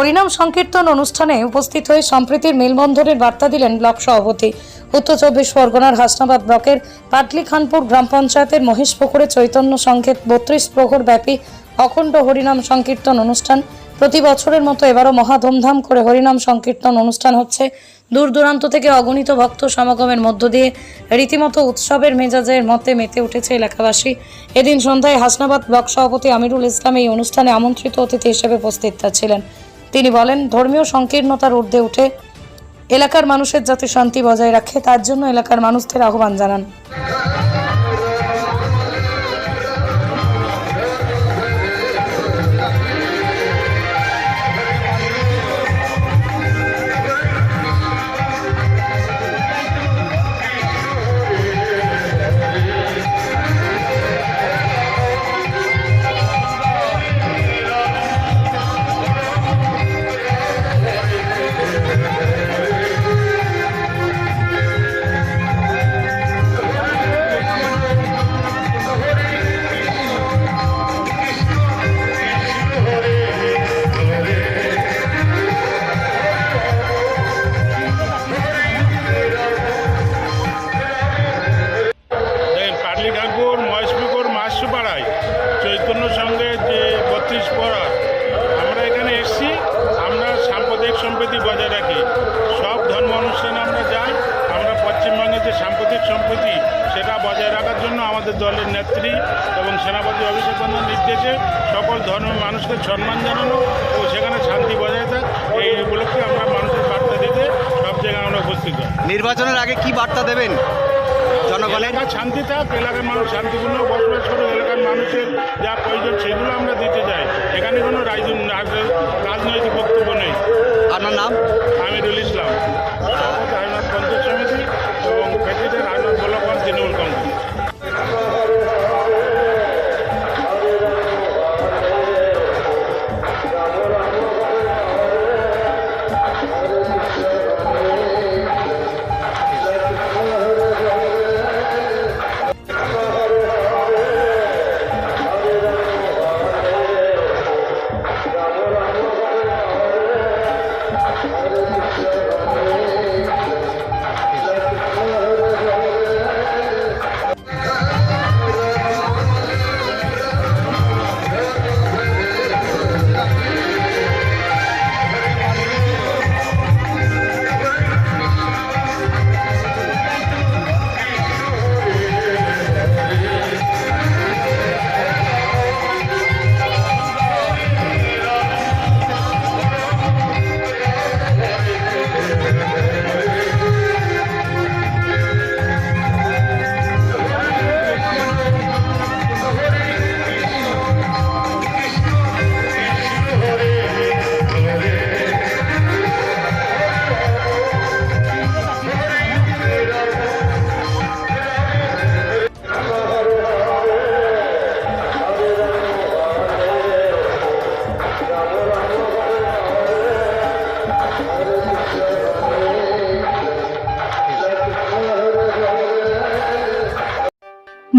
হরিনাম সংকীর্তন অনুষ্ঠানে উপস্থিত হয়ে সম্প্রীতির মেলবন্ধনের বার্তা দিলেন ব্লক সভাপতি। উত্তর চব্বিশ পরগনার হাসনাবাদ ব্লকের পাটলি খানপুর গ্রাম পঞ্চায়েতের মহেশপুকুরে চৈতন্য সংকেত বত্রিশ প্রহর ব্যাপী অখণ্ড হরিনাম সংকীর্তন অনুষ্ঠান। প্রতি বছরের মতো এবারও মহা ধুমধাম করে হরিনাম সংকীর্তন অনুষ্ঠান হচ্ছে। দূর দূরান্ত থেকে অগণিত ভক্ত সমাগমের মধ্য দিয়ে রীতিমতো উৎসবের মেজাজের মতে মেতে উঠেছে এলাকাবাসী। এদিন সন্ধ্যায় হাসনাবাদ ব্লক সভাপতি আমিরুল ইসলাম এই অনুষ্ঠানে আমন্ত্রিত অতিথি হিসেবে উপস্থিত ছিলেন। তিনি বলেন, ধর্মীয় সংকীর্ণতার ঊর্ধ্বে উঠে এলাকার মানুষের যাতে শান্তি বজায় রাখে, তার জন্য এলাকার মানুষদের আহ্বান জানান। সম্প্রীতি বজায় রাখি। সব ধর্ম অনুষ্ঠানে আমরা যাই আমরা পশ্চিমবঙ্গের যে সাম্প্রতিক সম্প্রীতি সেটা বজায় রাখার জন্য আমাদের দলের নেত্রী এবং সেনাপতি অভিষেক বন্দ্যোপাধ্যায়ের নির্দেশে সকল ধর্মের মানুষকে সম্মান জানানো ও সেখানে শান্তি বজায় থাক। এই উপলক্ষে আমরা মানুষের বার্তা দিতে সব জায়গায় আমরা উপস্থিত নির্বাচনের আগে কি বার্তা দেবেন জনগণের? শান্তি থাক এলাকার মানুষ শান্তিপূর্ণ বসবাস করে এলাকার মানুষের যা প্রয়োজন সেগুলো আমরা দিতে চাই এখানে কোনো রাজনীতি